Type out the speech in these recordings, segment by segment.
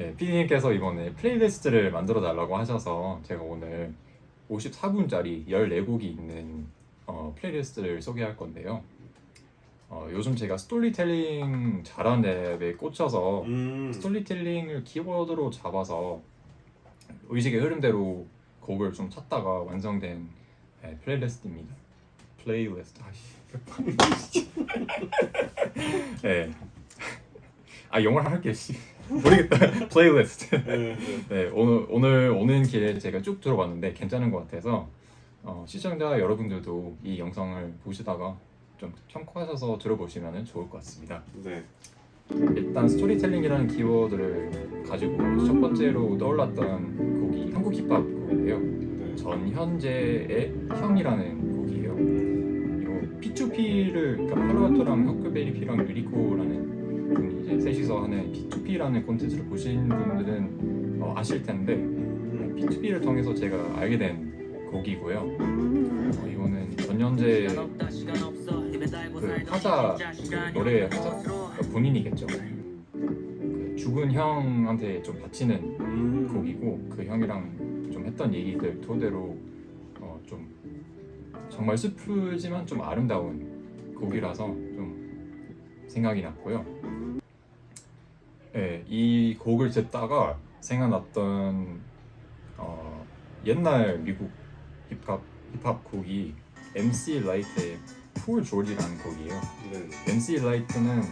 네, PD님께서 이번에 플레이리스트를 만들어 달라고 하셔서 제가 오늘 54분짜리 14곡이 있는 어, 플레이리스트를 소개할 건데요. 어, 요즘 제가 스토리텔링 잘하는 앱에 꽂혀서 음. 스토리텔링을 키워드로 잡아서 의식의 흐름대로 곡을 좀 찾다가 완성된 네, 플레이리스트입니다. 플레이리스트 아씨. 네. 아 영어를 할게 씨. 모르겠다. 플레이리스트. 네, 네. 네 오늘 오늘 오는 길에 제가 쭉 들어봤는데 괜찮은 것 같아서 어, 시청자 여러분들도 이 영상을 보시다가 좀 참고하셔서 들어보시면 좋을 것 같습니다. 네. 일단 스토리텔링이라는 키워드를 가지고 첫 번째로 떠올랐던 곡이 한국 힙합 곡인데요. 네. 전현재의 형이라는 곡이에요. 이거 P2P를 그러니까 파루아토랑 혁크베리 피랑 유리코라는 분 이 이제 셋이서 하는 P2P라는 콘텐츠를 보신 분들은 어, 아실 텐데 음. P2P를 통해서 제가 알게 된 곡이고요. 어, 이거는 전현재 그 화자 그 노래 화자 그러니까 본인이겠죠. 그 죽은 형한테 좀 바치는 음. 곡이고 그 형이랑 좀 했던 얘기들 토대로 어, 좀 정말 슬프지만 좀 아름다운 곡이라서 좀 생각이 났고요. 네, 이 곡을 듣다가 생각났던 어, 옛날 미국 힙합 힙합 곡이 MC 라이트의 Poor George라는 곡이에요. 네. MC 라이트는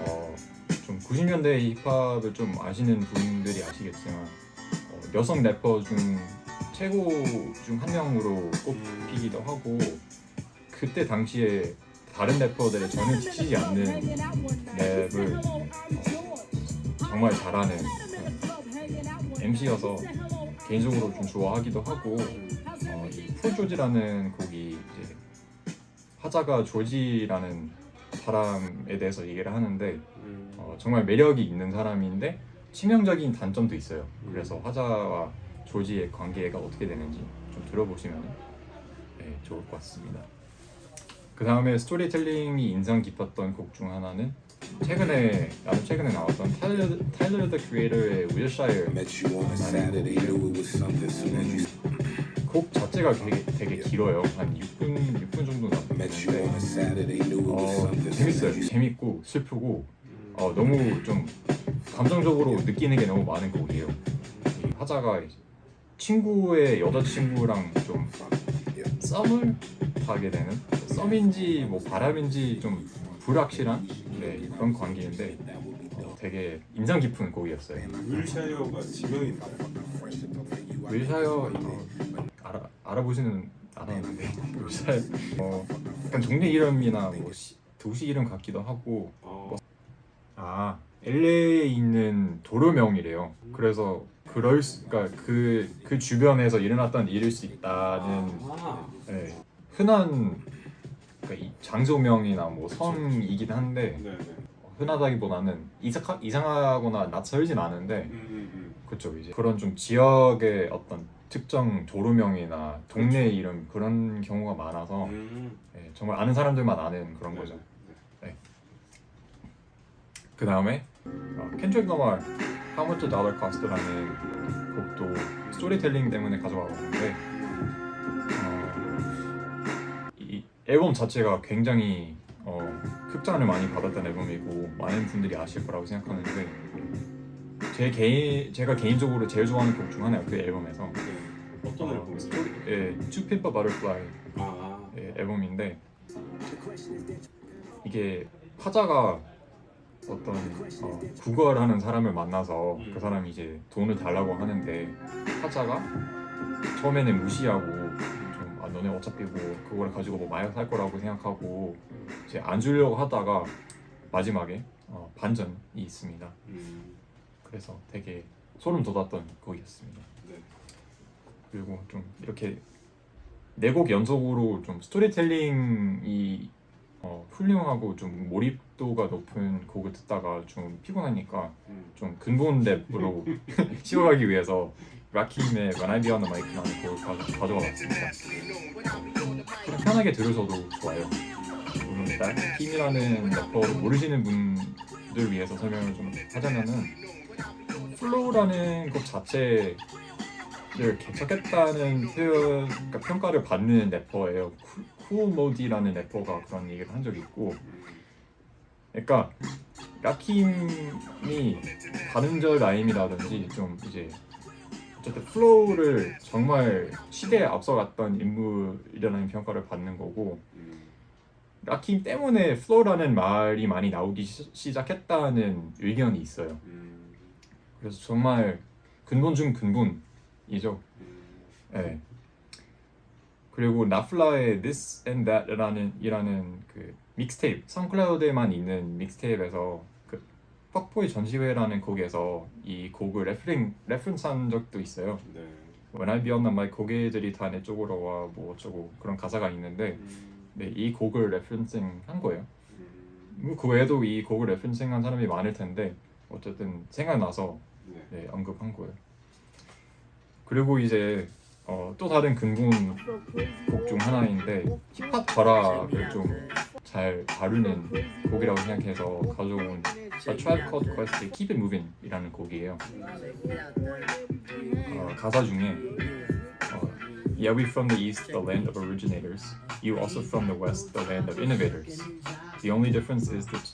어, 좀 90년대 힙합을 좀 아시는 분들이 아시겠지만 어, 여성 래퍼 중 최고 중 한 명으로 꼽히기도 하고 그때 당시에 다른 래퍼들의 전혀 지치지 않는 랩을 어, 정말 잘하는 MC여서 개인적으로 좀 좋아하기도 하고 어, 이 풀조지라는 곡이 이제 화자가 조지라는 사람에 대해서 얘기를 하는데 음. 어, 정말 매력이 있는 사람인데 치명적인 단점도 있어요. 그래서 화자와 조지의 관계가 어떻게 되는지 좀 들어보시면 네, 좋을 것 같습니다. 그 다음에 스토리텔링이 인상 깊었던 곡 중 하나는 최근에 아주 최근에 나왔던 타일러 타일러 더 크리에이터의 you 곡 자체가 되게, 되게 길어요. 한 6분 6분 정도 나왔는데 어, 재밌어요. 재밌고 슬프고 음. 어, 너무 좀 감정적으로 느끼는 게 너무 많은 곡이에요. 이 화자가 친구의 여자친구랑 좀 썸을 타게 되는 썸인지 뭐 바람인지 좀 불확실한 네, 그런 관계인데 어, 되게 인상 깊은 곡이었어요. 윌샤이어가 지명인가요? 윌샤이어 어, 알아 알아보시는 알았는데 윌샤이어 어, 약간 동네 이름이나 뭐 시- 도시 이름 같기도 하고 어. 아 LA에 있는 도로명이래요. 그래서 그럴 수, 그러니까 그, 그 주변에서 일어났던 일일 수 있다는 아. 네, 흔한 그러니까 이 장소명이나 뭐 성이긴 한데 네, 네. 흔하다기보다는 이상 이상하거나 낯설진 않은데 음, 음, 그렇죠 이제 그런 좀 지역의 어떤 특정 도로명이나 동네 이름 그런 경우가 많아서 음. 음. 네, 정말 아는 사람들만 아는 그런 네, 거죠. 네. 그 다음에 어, 켄드릭 러말 How Much Dollar Cost라는 곡도 스토리텔링 때문에 가져와 봤는데 앨범 자체가 굉장히 어, 흑장을 많이 받았던 앨범이고 많은 분들이 아실 거라고 생각하는데 제 개인 제가 개인적으로 제일 좋아하는 곡 중 하나예요 그 앨범에서 네. 어떤 어, 앨범이요? 스토리 예, Two Paper Butterfly 아. 예, 앨범인데 이게 화자가 어떤 어, 국어를 하는 사람을 만나서 음. 그 사람이 이제 돈을 달라고 하는데 화자가 처음에는 무시하고 좀 아, 너네 어차피 뭐 그거를 가지고 뭐 마약 살 거라고 생각하고 이제 안 주려고 하다가 마지막에 어, 반전이 있습니다. 음. 그래서 되게 소름 돋았던 곡이었습니다. 네. 그리고 좀 이렇게 네 곡 연속으로 좀 스토리텔링이 어, 훌륭하고 좀 몰입도가 높은 곡을 듣다가 좀 피곤하니까 음. 좀 근본 랩으로 쉬어가기 위해서 라킴의 When I Be On The Mic라는 곡을 가- 가져와 봤습니다. 그냥 편하게 들으셔도 좋아요. 물론 라킴이라는 래퍼를 모르시는 분들 위해서 설명을 좀 하자면은 플로우라는 곡 자체를 개척했다는 표현, 그러니까 평가를 받는 래퍼예요. 쿠모디라는 래퍼가 그런 얘기를 한 적이 있고, 그러니까 라킴이 발음절 라임이라든지 좀 이제 어쨌든 플로우를 정말 시대에 앞서갔던 인물이라는 평가를 받는 거고 음. 라킴 때문에 플로우라는 말이 많이 나오기 시, 시작했다는 의견이 있어요. 음. 그래서 정말 근본 중 근본이죠. 음. 네. 그리고 나플라의 This and That라는 이라는 그 믹스테이프, 선클라우드에만 있는 믹스테이프에서 그 퍽보이 전시회라는 곡에서 이 곡을 레퍼링 레퍼런스한 적도 있어요. 네. When I be on mic 고개들이 다 내 쪽으로 와 뭐 어쩌고 그런 가사가 있는데 음. 네, 이 곡을 레퍼런싱 한 거예요. 음. 뭐그 외에도 이 곡을 레퍼런싱 한 사람이 많을 텐데 어쨌든 생각나서 네. 네, 언급한 거예요. 그리고 이제 어, 또 다른 근본 곡 중 하나인데 힙합 결합을 좀 잘 다루는 곡이라고 생각해서 가져온 A Tribe Called Quest의 Keep It Moving이라는 곡이에요. 어, 가사 중에 어, Yeah, we from the east, the land of originators. You also from the west, the land of innovators. The only difference is that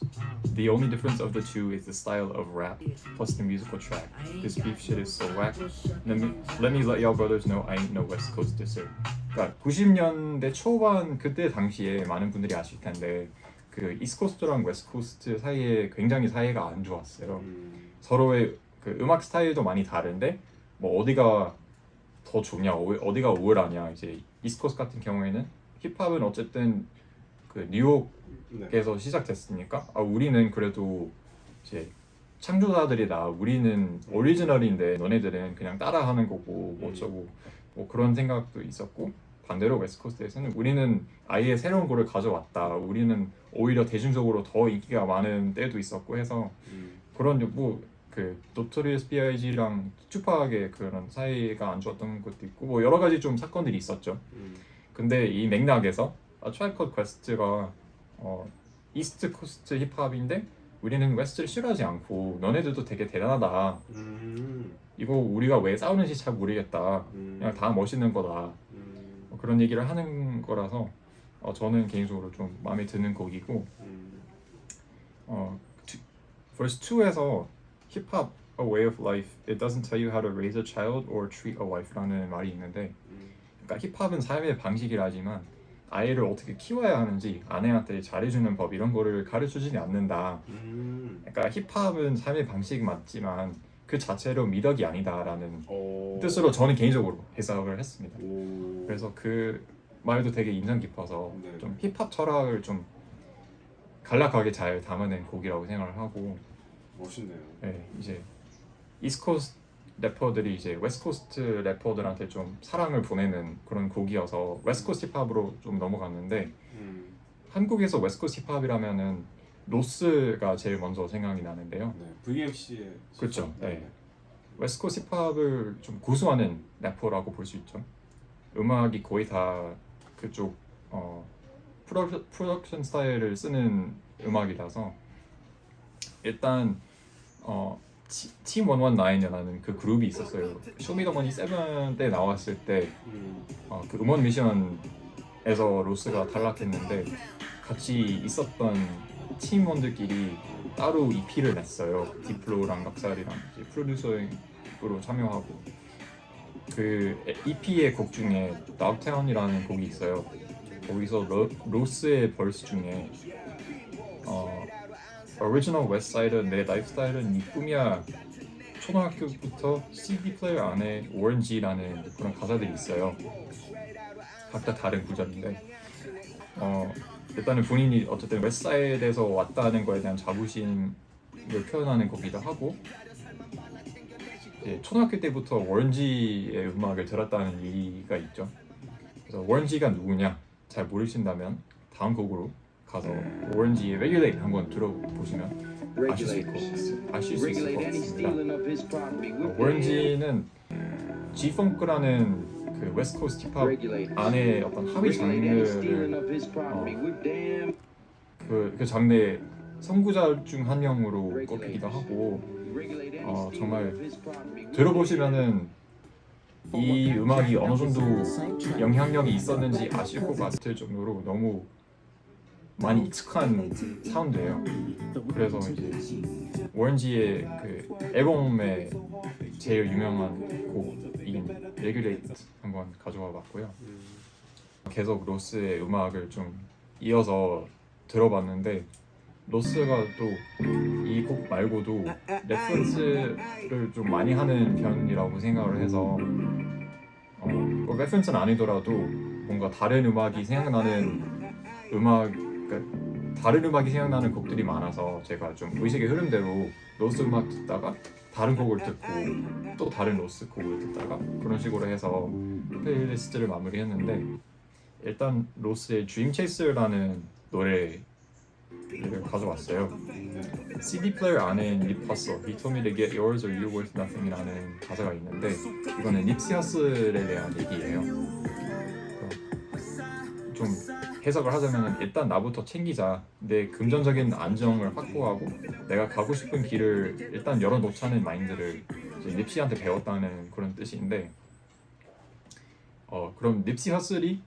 the only difference of the two is the style of rap plus the musical track. This beef shit is so whack. Let me let me let y'all brothers know I ain't no West Coast disser. 그러니까 90년대 초반 그때 당시에 많은 분들이 아실 텐데 그 이스코스트랑 웨스트코스트 사이에 굉장히 사이가 안 좋았어요. 음. 서로의 그 음악 스타일도 많이 다른데 뭐 어디가 더 좋냐 어- 어디가 우월하냐 이제 이스코스 같은 경우에는 힙합은 어쨌든 그 뉴욕에서 네. 시작됐으니까 아 우리는 그래도 이제 창조자들이다 우리는 오리지널인데 너네들은 그냥 따라하는 거고 뭐 어쩌고 뭐 그런 생각도 있었고 반대로 웨스트코스트에서는 우리는 아예 새로운 거를 가져왔다 우리는 오히려 대중적으로 더 인기가 많은 때도 있었고 해서 음. 그런 뭐그 노토리스 B.I.G랑 투팍의 그런 사이가 안 좋았던 것도 있고 뭐 여러 가지 좀 사건들이 있었죠. 음. 근데 이 맥락에서 아, 트라이컷 퀘스트가 어, 이스트 코스트 힙합인데 우리는 웨스트를 싫어하지 않고 너네들도 되게 대단하다. 음. 이거 우리가 왜 싸우는지 잘 모르겠다. 음. 그냥 다 멋있는 거다. 음. 뭐 그런 얘기를 하는 거라서 어, 저는 개인적으로 좀 마음에 드는 곡이고 음. 어, 투- verse 2에서 힙합 a way of life it doesn't tell you how to raise a child or treat a wife라는 말이 있는데 음. 그러니까 힙합은 삶의 방식이라지만 아이를 어떻게 키워야 하는지 아내한테 잘해주는 법 이런 거를 가르쳐주지 않는다. 음. 그러니까 힙합은 삶의 방식 맞지만 그 자체로 미덕이 아니다라는 오. 뜻으로 저는 개인적으로 해석을 했습니다. 오. 그래서 그 말도 되게 인상 깊어서 네. 좀 힙합 철학을 좀 간략하게 잘 담아낸 곡이라고 생각을 하고 멋있네요. 네, 이제 이스코스트 래퍼들이 이제 웨스트코스트 래퍼들한테 좀 사랑을 보내는 그런 곡이어서 웨스트코스트 힙합으로 좀 넘어갔는데 음. 한국에서 웨스트코스트 힙합이라면은 로스가 제일 먼저 생각이 나는데요. 네. VMC의 그렇죠. 네. 웨스트코스트 힙합을 좀 고수하는 래퍼라고 볼 수 있죠. 음악이 거의 다 그쪽 어, 프로덕, 프로덕션 스타일을 쓰는 음악이라서 일단 어, 팀 119이라는 그 그룹이 있었어요. 쇼미더머니 7 때 나왔을 때 음. 어, 그 음원 미션에서 로스가 탈락했는데 같이 있었던 팀원들끼리 따로 EP를 냈어요. 디플로랑 각살이랑 이제 프로듀서로 참여하고 그 EP의 곡 중에 Dogtown이라는 곡이 있어요. 거기서 로, 로스의 벌스 중에 어, West Side은 내 라이프 스타일은 네 꿈이야. 초등학교부터 CD 플레이어 안에 오렌지라는 그런 가사들이 있어요. 각자 다른 구절인데 어, 일단은 본인이 어쨌든 웨스사이드에서 왔다는 거에 대한 자부심을 표현하는 거기도 하고 이제 초등학교 때부터 워런지의 음악을 들었다는 얘기가 있죠. 그래서 워런지가 누구냐 잘 모르신다면 다음 곡으로 가서 워런지의 Regulate 한번 들어보시면 아실 수 있고 아실 수 있을 것 같습니다. 어, 워런지는 G-Funk라는 그 웨스트 코스트 힙합 안에 어떤 하위 장르를 어, 그, 그 장르의 선구자 중 한 명으로 꼽히기도 하고 어, 정말 들어보시면은 이 음악이 어느 정도 영향력이 있었는지 아실 것 같을 정도로 너무 많이 익숙한 사운드예요. 그래서 이제 워렌지의 그 앨범의 제일 유명한 곡인 Regulate 한번 가져와 봤고요. 음. 계속 로스의 음악을 좀 이어서 들어봤는데 로스가 또 이 곡 말고도 레퍼런스를 좀 많이 하는 편이라고 생각을 해서 어, 뭐 레퍼런스는 아니더라도 뭔가 다른 음악이 생각나는 음악 그러니까 다른 음악이 생각나는 곡들이 많아서 제가 좀 의식의 흐름대로 로스 음악 듣다가 다른 곡을 듣고 또 다른 로스 곡을 듣다가 그런 식으로 해서 플레이리스트를 마무리했는데 일단 로스의 Dream Chaser라는 노래 를 가져왔어요. CD 플레이어 안에 립 봤어. He told me to get yours or you're worth nothing이라는 가사가 있는데 이거는 허슬에 대한 얘기예요. 어, 좀 해석을 하자면 일단 나부터 챙기자. 내 금전적인 안정을 확보하고 내가 가고 싶은 길을 일단 열어놓자는 마인드를 이제 닙시한테 배웠다는 그런 뜻인데 어 그럼 닙시 허슬이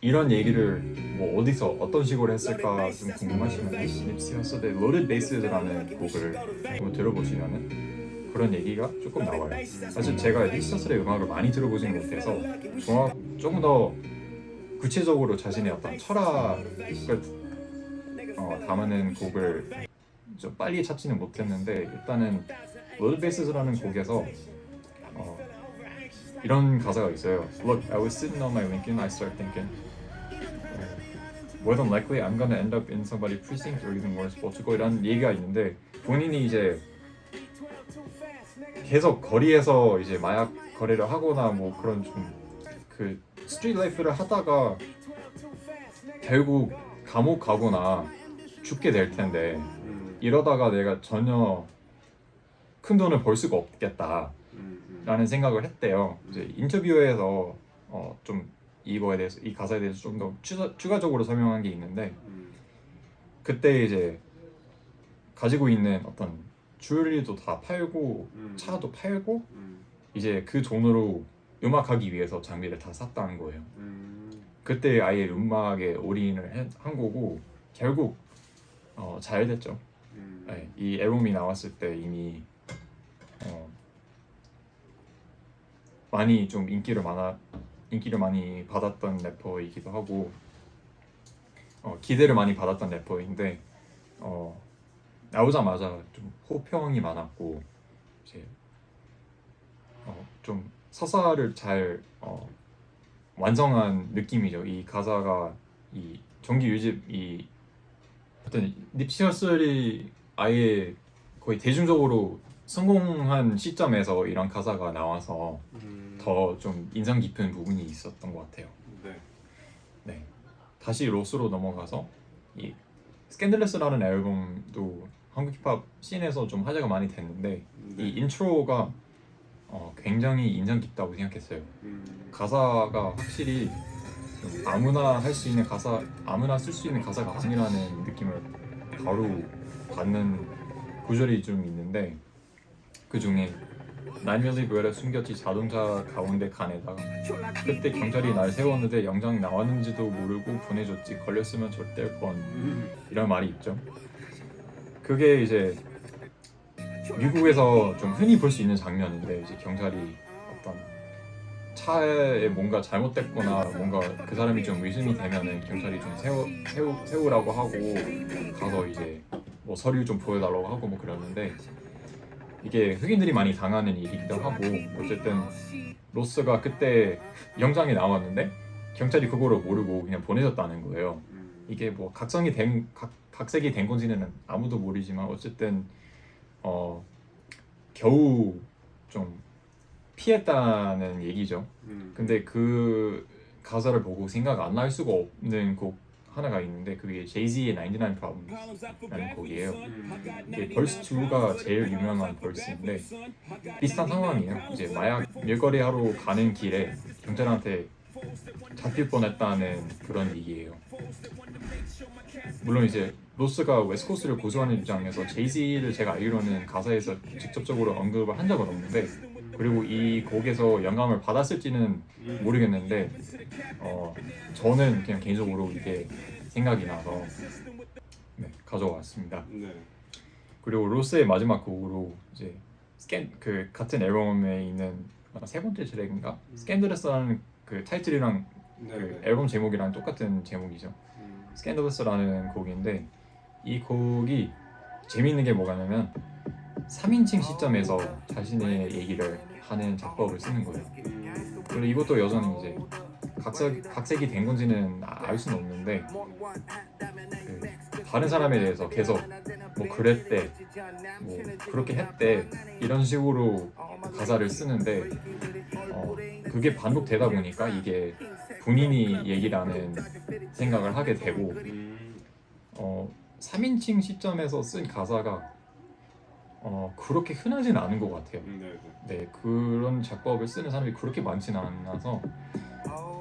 이런 얘기를 뭐 어디서 어떤 식으로 했을까 좀 궁금하시면 닙시 허슬의 Loaded Bass라는 곡을 한번 들어보시면은 그런 얘기가 조금 나와요. 사실 제가 닙시 허슬의 음악을 많이 들어보지는 못해서 정확 조금 더 구체적으로 자신의 어떤 철학을 어, 담는 곡을 좀 빨리 찾지는 못했는데 일단은 Loaded Bass라는 곡에서 어, 이런 가사가 있어요. Look, I was sitting on my Lincoln, I start thinking. More than likely, I'm gonna end up in somebody precinct or even worse, 뻗치고 이런 얘기가 있는데 본인이 이제 계속 거리에서 이제 마약 거래를 하거나 뭐 그런 좀 그 스트리트 라이프를 하다가 결국 감옥 가거나 죽게 될 텐데 음. 이러다가 내가 전혀 큰 돈을 벌 수가 없겠다. 음. 음. 라는 생각을 했대요. 이제 인터뷰에서 어, 좀 이거에 대해서 이 가사에 대해서 좀 더 추가적으로 설명한 게 있는데 음. 그때 이제 가지고 있는 어떤 주얼리도 다 팔고 음. 차도 팔고 음. 이제 그 돈으로 음악하기 위해서 장비를 다 샀다는 거예요. 음. 그때 아예 음악에 올인을 해- 한 거고 결국 어, 잘 됐죠. 음. 네, 이 앨범이 나왔을 때 이미 어, 많이 좀 인기를 많아 인기를 많이 받았던 래퍼이기도 하고 어, 기대를 많이 받았던 래퍼인데 어, 나오자마자 좀 호평이 많았고 이제 어, 좀 서사를 잘 어, 완성한 느낌이죠. 이 가사가 이 정기 유집 이 어떤 허슬이 아예 거의 대중적으로 성공한 시점에서 이런 가사가 나와서 음. 더 좀 인상 깊은 부분이 있었던 것 같아요. 네. 네. 다시 로스로 넘어가서 이 스캔들레스라는 앨범도 한국 힙합 씬에서 좀 화제가 많이 됐는데 네. 이 인트로가 어, 굉장히 인상 깊다고 생각했어요. 음. 가사가 확실히 좀 아무나 할 수 있는 가사, 아무나 쓸 수 있는 가사가 아니라는 느낌을 바로 받는 구절이 좀 있는데 그 중에 날밀리 그외에 숨겼지 자동차 가운데 칸에다가 그때 경찰이 날 세웠는데 영장 나왔는지도 모르고 보내줬지 걸렸으면 뻔 음. 이런 말이 있죠. 그게 이제 미국에서 좀 흔히 볼 수 있는 장면인데 이제 경찰이 어떤 차에 뭔가 잘못됐거나 뭔가 그 사람이 좀 의심이 되면은 경찰이 좀 세우, 세우, 세우라고 하고 가서 이제 뭐 서류 좀 보여달라고 하고 뭐 그러는데 이게 흑인들이 많이 당하는 일이기도 하고 어쨌든 로스가 그때 영장에 나왔는데 경찰이 그거를 모르고 그냥 보내줬다는 거예요. 음. 이게 뭐 각성이 된 각, 각색이 된 건지는 아무도 모르지만 어쨌든 어 겨우 좀 피했다는 얘기죠. 음. 근데 그 가사를 보고 생각 안 날 수가 없는 곡 하나가 있는데 그게 제이지의 99 Problems라는 곡이에요. 음. 이게 벌스 2가 제일 유명한 벌스인데 비슷한 상황이에요. 이제 마약 일거리 하러 가는 길에 경찰한테 잡힐 뻔했다는 그런 얘기예요. 물론 이제 로스가 웨스코스를 고수하는 입장에서 제이지를 제가 알기로는 가사에서 직접적으로 언급을 한 적은 없는데 그리고 이 곡에서 영감을 받았을지는 모르겠는데 어 저는 그냥 개인적으로 이게 생각이 나서 네, 가져왔습니다. 네. 그리고 로스의 마지막 곡으로 이제 스캔 그 같은 앨범에 있는 세 번째 트랙인가 스캔들레스라는 그 타이틀이랑 네. 그 네. 앨범 제목이랑 똑같은 제목이죠. 음. 스캔들레스라는 곡인데 이 곡이 재미있는 게 뭐냐면 3인칭 시점에서 자신의 얘기를 하는 작법을 쓰는 거예요. 음. 그리고 이것도 여전히 이제 각색, 각색이 된 건지는 아- 알 수는 없는데 그 다른 사람에 대해서 계속 뭐 그랬대 뭐 그렇게 했대 이런 식으로 가사를 쓰는데 어, 그게 반복되다 보니까 이게 본인이 얘기라는 생각을 하게 되고 음. 어, 3인칭 시점에서 쓴 가사가 어, 그렇게 흔하진 않은 것 같아요. 음, 네. 네. 네 그런 작법을 쓰는 사람이 그렇게 많지는 않아서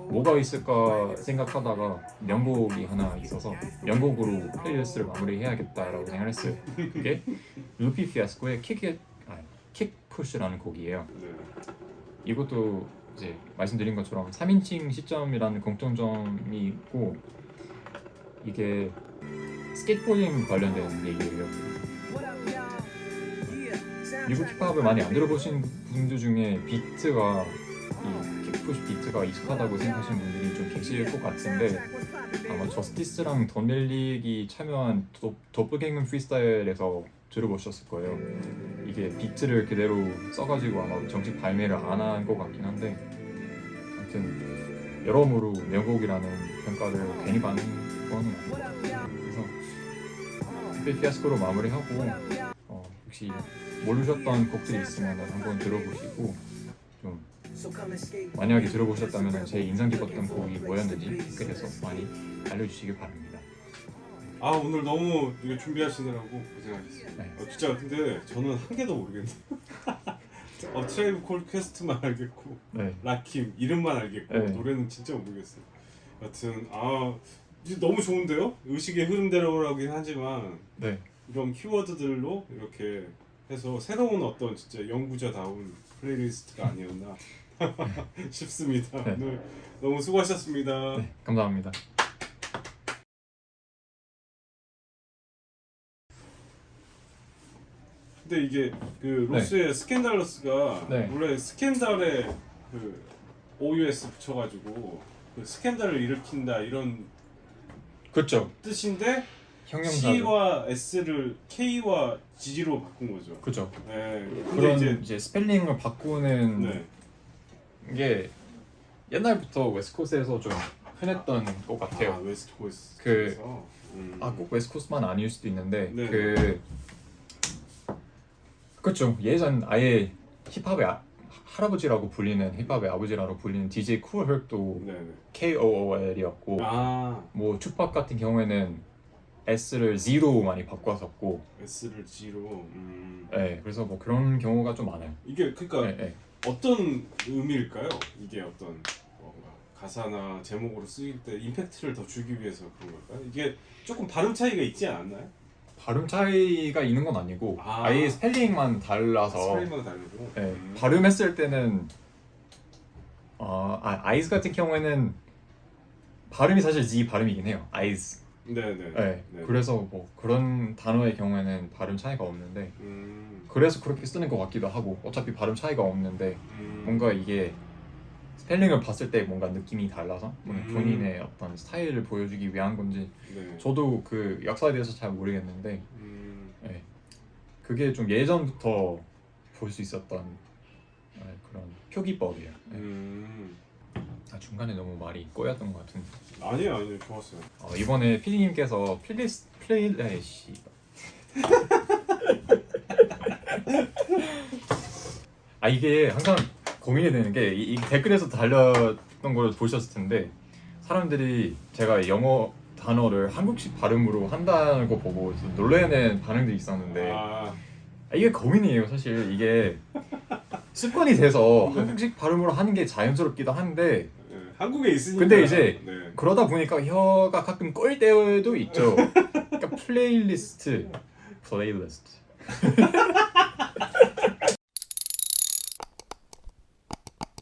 뭐가 있을까 생각하다가 명곡이 하나 있어서 명곡으로 플레이리스트를 마무리해야겠다라고 생각을 했어요. 그게 루피 피아스코의 킥 아, 킥푸시라는 곡이에요. 네. 이것도 이제 말씀드린 것처럼 3인칭 시점이라는 공통점이 있고 이게 스케이트보딩 관련된 얘기예요. 미국 힙합을 많이 안 들어보신 분들 중에 비트가 이 킥푸시 비트가 익숙하다고 생각하시는 분들이 좀 계실 것 같은데 아마 저스티스랑 던멜릭이 참여한 도, 도플갱은 프리스타일에서 들어보셨을 거예요. 이게 비트를 그대로 써가지고 아마 정식 발매를 안 한 것 같긴 한데 아무튼 여러모로 명곡이라는 평가를 괜히 받는 건 아니에요. 그래서 피 피아스코로 마무리하고 어, 혹시 모르셨던 곡들이 있으면 한번 들어보시고 좀 만약에 들어보셨다면 제일 인상 깊었던 곡이 뭐였는지 댓글에서 많이 알려주시길 바랍니다. 아 오늘 너무 이거 준비하시느라고 고생하셨습니다. 네. 어, 진짜 근데 저는 한 개도 모르겠네. 어 트레이브 콜 퀘스트만 알겠고 네, 라킴 이름만 알겠고 네. 노래는 진짜 모르겠어요. 여튼 아 이제 너무 좋은데요? 의식의 흐름대로라긴 하지만 네, 이런 키워드들로 이렇게 해서 새로운 어떤 진짜 연구자다운 플레이리스트가 아니었나 싶습니다. 네. 오늘 너무 수고하셨습니다. 네, 감사합니다. 근데 이게 그 로스의 스캔달러스가 네. 원래 스캔달에 그 OUS 붙여가지고 그 스캔달을 일으킨다 이런 그렇죠. 뜻인데 형용사죠. C와 S를 K와 G로 바꾼 거죠. 그렇죠. 네. 근데 그런 이제 이제, 스펠링을 바꾸는 네. 게 옛날부터 웨스코스에서 좀 흔했던 것 아, 같아요. 웨스트 코스트. 그- 음. 아꼭 웨스코스만 아닐 수도 있는데 네. 그 그렇죠. 예전 아예 힙합의 아, 할아버지라고 불리는 힙합의 아버지라고 불리는 DJ 쿨 헐도 네네. K O O L이었고 아뭐 투팍 같은 경우에는 S를 Z로 많이 바꿨었고, S를 G로. 음. 예, 그래서 뭐 그런 경우가 좀 많아요. 이게 그러니까 예, 예. 어떤 의미일까요? 이게 어떤 뭔가 가사나 제목으로 쓰일 때 임팩트를 더 주기 위해서 그런 걸까요? 이게 조금 발음 차이가 있지 않나요? 발음 차이가 있는 건 아니고 아. 아. 예 스펠링만 달라서 스펠링마다 다르고. 예, 음. 발음했을 때는 어, 아, 아이즈 같은 경우에는 발음이 사실 Z 발음이긴 해요. 아이즈. 네네. 예. 네. 그래서 뭐 그런 단어의 경우에는 발음 차이가 없는데 음. 그래서 그렇게 쓰는 것 같기도 하고 어차피 발음 차이가 없는데 음. 뭔가 이게 스펠링을 봤을 때 뭔가 느낌이 달라서 음. 본인의 어떤 스타일을 보여주기 위한 건지 네. 저도 그 역사에 대해서 잘 모르겠는데 음. 예. 그게 좀 예전부터 볼 수 있었던 예, 그런 표기법이에요. 예. 음. 아, 중간에 너무 말이 꼬였던 것 같은데 아니에요, 아니에요, 좋았어요. 어, 이번에 피디님께서 플리스 플레이 에이씨 아 이게 항상 고민이 되는 게 이 댓글에서 달렸던 걸 보셨을 텐데 사람들이 제가 영어 단어를 한국식 발음으로 한다는 거 보고 놀래는 반응들이 있었는데 아, 아, 이게 고민이에요 사실 이게 습관이 돼서 한국식 발음으로 하는 게 자연스럽기도 한데 네. 한국에 있으니까. 근데 이제 네. 그러다 보니까 혀가 가끔 꼴 때도 있죠 플레이리스트 플레이리스트